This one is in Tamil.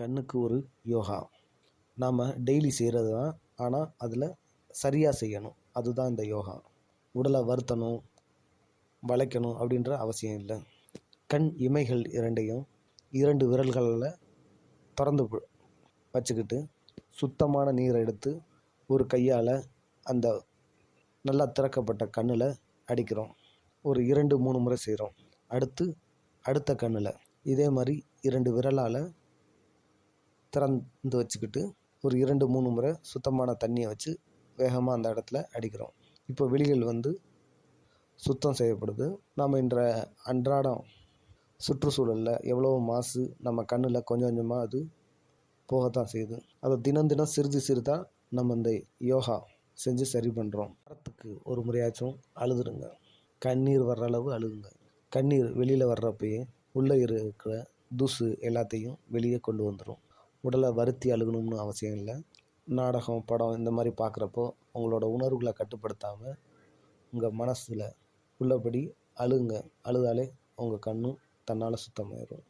கண்ணுக்கு ஒரு யோகா. நாம் டெய்லி செய்கிறது தான் ஆனால் அதில் சரியாக செய்யணும். அதுதான் இந்த யோகா. உடலை வருத்தணும் வளைக்கணும் அப்படின்ற அவசியம் இல்லை. கண் இமைகள் இரண்டையும் இரண்டு விரல்களில் திறந்து வச்சுக்கிட்டு சுத்தமான நீரை எடுத்து ஒரு கையால் அந்த நல்லா திறக்கப்பட்ட கண்ணில் அடிக்கிறோம். ஒரு இரண்டு மூணு முறை செய்கிறோம் அடுத்து அடுத்த கண்ணில். இதே மாதிரி இரண்டு விரலால் திறந்து வச்சுக்கிட்டு ஒரு இரண்டு மூணு முறை சுத்தமான தண்ணியை வச்சு வேகமாக அந்த இடத்துல அடிக்கிறோம். இப்போ விழிகள் வந்து சுத்தம் செய்யப்படுது. நாம் இன்ற அன்றாடம் சுற்றுச்சூழலில் எவ்வளோ மாசு நம்ம கண்ணில் கொஞ்சம் கொஞ்சமாக அது போகத்தான் செய்யுது. அதை தினம் தினம் சிறிது சிறிதாக நம்ம இந்த யோகா செஞ்சு சரி பண்ணுறோம் வாரத்துக்கு ஒரு முறையாச்சும் அழுதுருங்க. கண்ணீர் வர்ற அளவு அழுகுங்க. கண்ணீர் வெளியில் வர்றப்பயே உள்ளே இருக்கிற தூசு எல்லாத்தையும் வெளியே கொண்டு வந்துடும் உடலை வருத்தி அழுகணும்னு அவசியம் இல்லை. நாடகம் படம் இந்த மாதிரி பார்க்குறப்போ உங்களோட உணர்வுகளை கட்டுப்படுத்தாமல் உங்கள் மனசில் உள்ளபடி அழுங்க. அழுதாலே உங்கள் கண்ணும் தன்னால் சுத்தமாயிடும்